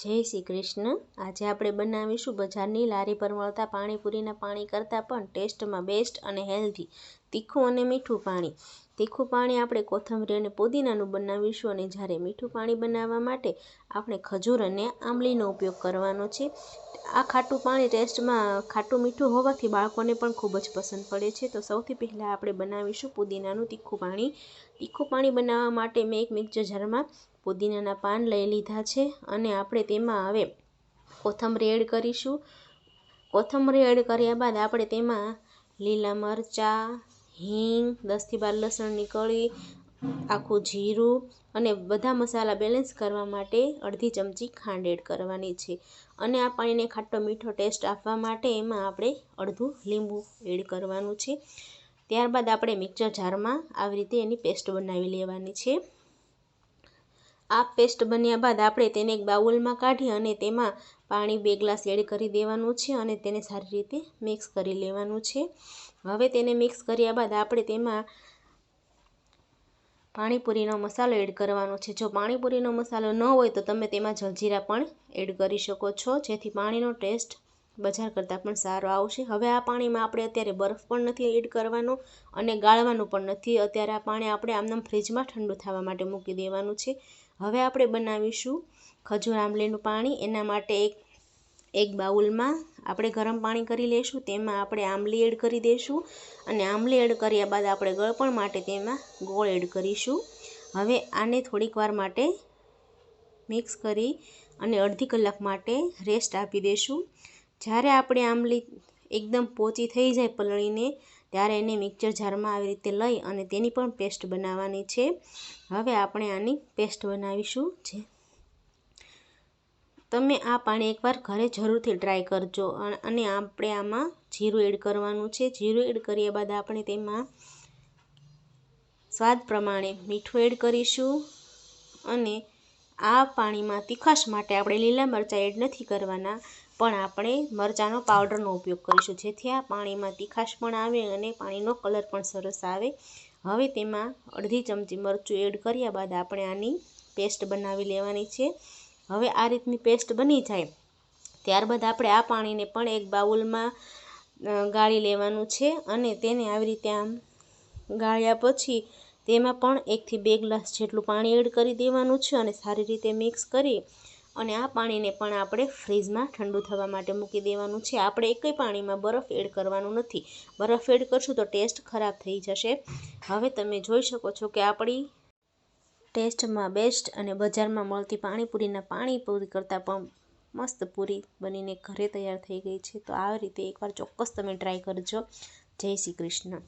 જય શ્રી કૃષ્ણ. આજે આપણે બનાવીશું બજારની લારી પર મળતા પાણીપુરીના પાણી કરતાં પણ ટેસ્ટમાં બેસ્ટ અને હેલ્ધી, તીખું અને મીઠું પાણી. તીખું પાણી આપણે કોથમરી અને પુદીનાનું બનાવીશું અને જ્યારે મીઠું પાણી બનાવવા માટે આપણે ખજૂર અને આંબલીનો ઉપયોગ કરવાનો છે. આ ખાટું પાણી ટેસ્ટમાં ખાટું મીઠું હોવાથી બાળકોને પણ ખૂબ જ પસંદ પડે છે. તો સૌથી પહેલાં આપણે બનાવીશું પુદીનાનું તીખું પાણી. તીખું પાણી બનાવવા માટે મેં એક મિક્સર જારમાં પુદીનાના પાન લઈ લીધા છે અને આપણે તેમાં હવે કોથમરી એડ કરીશું. કોથમરી એડ કર્યા બાદ આપણે તેમાં લીલા મરચાં, હિંગ, દસથી બાર લસણની કળી આખું જીરું અને બધા મસાલા બેલેન્સ કરવા માટે અડધી ચમચી ખાંડ એડ કરવાની છે. અને આ પાણીને ખાટો મીઠો ટેસ્ટ આપવા માટે એમાં આપણે અડધું લીંબુ એડ કરવાનું છે. ત્યારબાદ આપણે મિક્સર જારમાં આવી રીતે એની પેસ્ટ બનાવી લેવાની છે. આ પેસ્ટ બન્યા બાદ આપણે તેને એક બાઉલમાં કાઢી અને તેમાં પાણી બે ગ્લાસ એડ કરી દેવાનું છે અને તેને સારી રીતે મિક્સ કરી લેવાનું છે. હવે તેને મિક્સ કર્યા બાદ આપણે તેમાં પાણીપુરીનો મસાલો એડ કરવાનો છે. જો પાણીપુરીનો મસાલો ન હોય તો તમે તેમાં જલજીરા પણ એડ કરી શકો છો, જેથી પાણીનો ટેસ્ટ બજાર કરતાં પણ સારો આવશે. હવે આ પાણીમાં આપણે અત્યારે બરફ પણ નથી એડ કરવાનો અને ગાળવાનું પણ નથી. અત્યારે આ પાણી આપણે આમનામ ફ્રીજમાં ઠંડુ થવા માટે મૂકી દેવાનું છે. હવે આપણે બનાવીશું ખજૂર આંબલીનું પાણી. એના માટે એક એક બાઉલમાં આપણે ગરમ પાણી કરી લઈશું. તેમાં આપણે આંબલી એડ કરી દઈશું અને આંબલી એડ કર્યા બાદ આપણે ગળપણ માટે તેમાં ગોળ એડ કરીશું. હવે આને થોડીક વાર માટે મિક્સ કરી અને અડધી કલાક માટે રેસ્ટ આપી દઈશું. જ્યારે આપણે આંબલી એકદમ પોચી થઈ જાય પલળીને ત્યારે એને મિક્સર જારમાં આવી રીતે લઈ અને તેની પણ પેસ્ટ બનાવવાની છે. હવે આપણે આની પેસ્ટ બનાવીશું જે તમે આ પાણી એકવાર ઘરે જરૂરથી ટ્રાય કરજો. અને આપણે આમાં જીરું એડ કરવાનું છે. જીરું એડ કર્યા બાદ આપણે તેમાં સ્વાદ પ્રમાણે મીઠું એડ કરીશું અને આ પાણીમાં તીખાશ માટે આપણે લીલા મરચાં એડ નથી કરવાના, પણ આપણે મરચાંનો પાવડરનો ઉપયોગ કરીશું. જેથી આ પાણીમાં તીખાશ પણ આવે અને પાણીનો કલર પણ સરસ આવે. હવે તેમાં અડધી ચમચી મરચું એડ કર્યા બાદ આપણે આની પેસ્ટ બનાવી લેવાની છે. હવે આ રીતની પેસ્ટ બની જાય, ત્યારબાદ આપણે આ પાણીને પણ એક બાઉલમાં ગાળી લેવાનું છે અને તેને આવી રીતે આમ ગાળ્યા પછી તેમાં પણ એકથી બે ગ્લાસ જેટલું પાણી એડ કરી દેવાનું છે અને સારી રીતે મિક્સ કરી અને આ પાણીને પણ આપણે ફ્રીજમાં ઠંડુ થવા માટે મૂકી દેવાનું છે. આપણે એકય પાણીમાં બરફ એડ કરવાનું નથી. બરફ એડ કરશું તો ટેસ્ટ ખરાબ થઈ જશે. હવે તમે જોઈ શકો છો કે આપણી ટેસ્ટમાં બેસ્ટ અને બજારમાં મળતી પાણીપુરીના પાણીપુરી કરતાં પણ મસ્ત પૂરી બનીને ઘરે તૈયાર થઈ ગઈ છે. તો આવી રીતે એકવાર ચોક્કસ તમે ટ્રાય કરજો. જય શ્રી કૃષ્ણ.